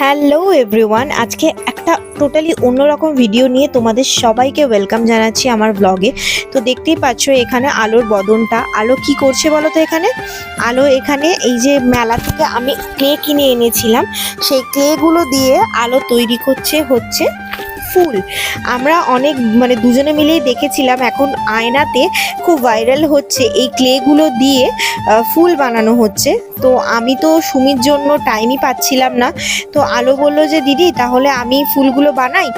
Hello everyone, আজকে একটা totally অন্যরকম ভিডিও নিয়ে তোমাদের সবাইকে ওয়েলকাম জানাচ্ছি আমার ব্লগে তো দেখতেই পাচ্ছ এখানে আলোর বদনটা। আলো কি করছে বলো তো এখানে? আলো এখানে এই যে মেলা থেকে আমি ক্লে কিনে এনেছিলাম। সেই ক্লেগুলো দিয়ে আলো তৈরি করছে, হচ্ছে ফুল। আমরা অনেক মানে দুজনে মিলেই দেখেছিলাম এখন আয়নাতে খুব ভাইরাল হচ্ছে এই ক্লেগুলো দিয়ে ফুল বানানো হচ্ছে। তো আমি তো সুমির জন্য টাইমই পাচ্ছিলাম না। তো আলো বলল যে, দিদি, তাহলে আমি ফুলগুলো বানাই।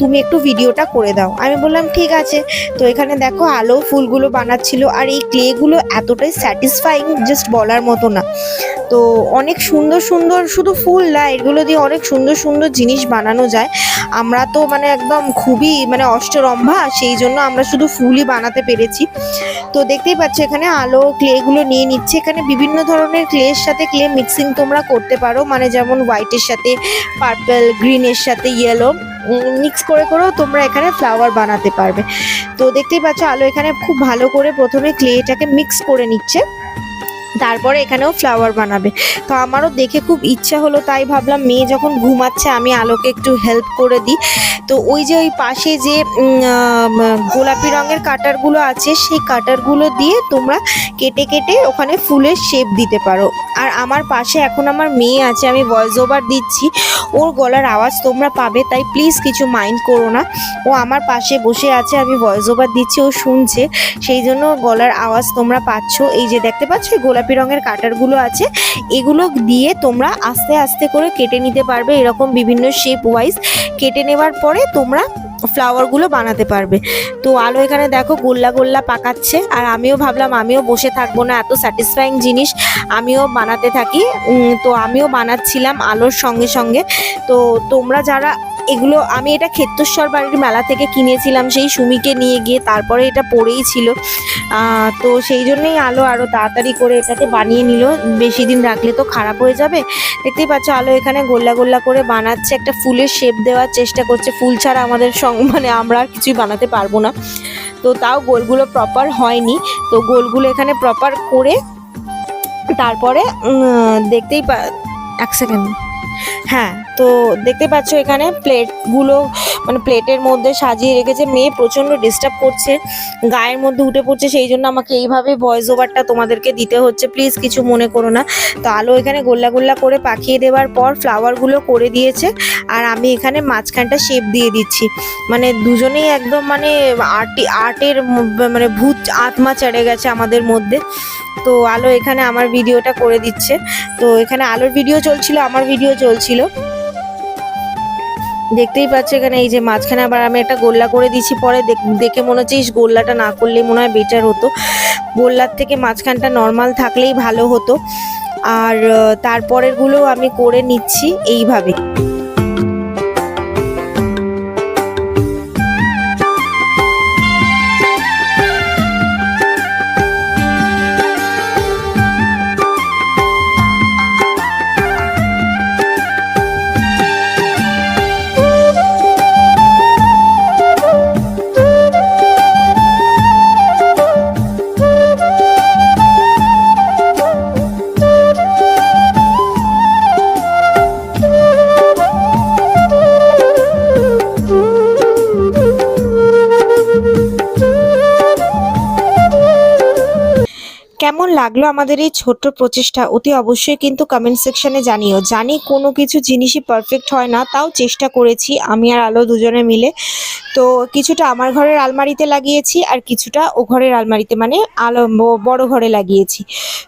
তুমি একটু ভিডিওটা করে দাও। আমি বললাম, ঠিক আছে। তো এখানে দেখো আলো ফুলগুলো বানাচ্ছিল আর এই ক্লেগুলো এতটাই স্যাটিসফাইং জাস্ট বলার মতো না। তো অনেক সুন্দর সুন্দর শুধু ফুল না, এগুলো দিয়ে অনেক সুন্দর সুন্দর জিনিস বানানো যায়। আমরা তো মানে একদম খুবই মানে অষ্টরম্ভা, সেই জন্য আমরা শুধু ফুলই বানাতে পেরেছি। তো দেখতেই পাচ্ছ এখানে আলো ক্লেগুলো নিয়ে নিচ্ছে। এখানে বিভিন্ন ধরনের ক্লের সাথে ক্লে মিক্সিং তোমরা করতে পারো। মানে যেমন হোয়াইটের সাথে পার্পল গ্রিনের সাথে ইয়েলো মিক্স করে করেও তোমরা এখানে ফ্লাওয়ার বানাতে পারবে। তো দেখতেই পাচ্ছ আলো এখানে খুব ভালো করে প্রথমে ক্লেটাকে মিক্স করে নিচ্ছে। তারপরে এখানেও ফ্লাওয়ার বানাবে। তো আমারও দেখে খুব ইচ্ছা হলো, তাই ভাবলাম মেয়ে যখন ঘুমাচ্ছে আমি আলোকে একটু হেল্প করে দিই। তো ওই যে ওই পাশে যে গোলাপি রঙের কাটারগুলো আছে, সেই কাটারগুলো দিয়ে তোমরা কেটে কেটে ওখানে ফুলের শেপ দিতে পারো। আর আমার পাশে এখন আমার মেয়ে আছে, আমি ভয়েস ওভার দিচ্ছি। ওর গলার আওয়াজ তোমরা পাবে, তাই প্লিজ কিছু মাইন্ড করো না। ও আমার পাশে বসে আছে, আমি ভয়েস ওভার দিচ্ছি, ও শুনছে। সেই জন্য গলার আওয়াজ তোমরা পাচ্ছ। এই যে দেখতে পাচ্ছ, এই গোলাপি রঙের কাটারগুলো আছে, এগুলো দিয়ে তোমরা আস্তে আস্তে করে কেটে নিতে পারবে, এরকম বিভিন্ন শেপ ওয়াইজ কেটে নেওয়ার পরে তোমরা ফ্লাওয়ারগুলো বানাতে পারবে। তো আলো এখানে দেখো গোল্লা গোল্লা পাকাচ্ছে, আর আমিও ভাবলাম আমিও বসে থাকব না, এত স্যাটিসফাইং জিনিস, আমিও বানাতে থাকি। তো আমিও বানাচ্ছিলাম আলোর সঙ্গে সঙ্গে। তো তোমরা যারা এগুলো আমি এটা ক্ষেত্রস্বর বাড়ির মেলা থেকে কিনেছিলাম, সেই সুমিকে নিয়ে গিয়ে তারপরে এটা পড়েই ছিল। তো সেই জন্যই আলো আরও তাড়াতাড়ি করে এটাকে বানিয়ে নিল। বেশি দিন রাখলে তো খারাপ হয়ে যাবে। দেখতেই পাচ্ছ আলো এখানে গোল্লা গোল্লা করে বানাচ্ছে, একটা ফুলের শেপ দেওয়ার চেষ্টা করছে। ফুল ছাড়া আমাদের মানে আমরা আর কিছুই বানাতে পারব না। তো তাও গোলগুলো প্রপার হয়নি। তো গোলগুলো এখানে প্রপার করে তারপরে দেখতেই পা এক সেকেন্ড হ্যাঁ তো দেখতে পাচ্ছ এখানে প্লেটগুলো মানে প্লেটের মধ্যে সাজিয়ে রেখেছে। মেয়ে প্রচণ্ড ডিস্টার্ব করছে, গায়ের মধ্যে উঠে পড়ছে, সেই জন্য আমাকে এইভাবে ভয়েস ওভারটা তোমাদেরকে দিতে হচ্ছে। প্লিজ কিছু মনে করো না। তো আলো এখানে গোল্লা গোল্লা করে পাকিয়ে দেওয়ার পর ফ্লাওয়ারগুলো করে দিয়েছে। আর আমি এখানে মাঝখানটা শেপ দিয়ে দিচ্ছি। মানে দুজনেই একদম মানে আর্টি আর্টের মানে ভূত আত্মা চড়ে গেছে আমাদের মধ্যে। তো আলো এখানে আমার ভিডিওটা করে দিচ্ছে। তো এখানে আলোর ভিডিও চলছিল, আমার ভিডিও চলছিল। দেখতেই পাচ্ছ এখানে এই যে মাঝখানে আবার আমি একটা গোল্লা করে দিছি পরে দেখ- মনে হচ্ছে, ইস, গোল্লাটা না করলেই মনে হয় বেটার হতো। গোল্লার থেকে মাঝখানটা নর্মাল থাকলেই ভালো হতো। আর তারপরেরগুলো আমি করে নিচ্ছি এইভাবে। কেমন লাগল আমাদের এই ছোট্ট প্রচেষ্টা? অতি অবশ্যই কিন্তু কমেন্ট সেকশনে জানিও। জানি কোনো কিছু জিনিসই পারফেক্ট হয় না, তাও চেষ্টা করেছি, আমি আর আলো দুজনে মিলে। তো কিছুটা আমার ঘরের আলমারিতে লাগিয়েছি আর কিছুটা ও ঘরের আলমারিতে মানে আলো বড় ঘরে লাগিয়েছি।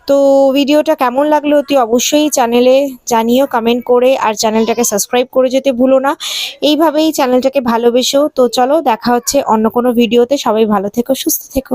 তো ভিডিওটা কেমন লাগল অতি অবশ্যই চ্যানেলে জানিও কমেন্ট করে আর চ্যানেলটাকে সাবস্ক্রাইব করে যেতে ভুলো না। এইভাবেই চ্যানেলটাকে ভালোবেসো। তো চলো, দেখা হচ্ছে অন্য কোনো ভিডিওতে সবাই ভালো থেকো, সুস্থ থেকো।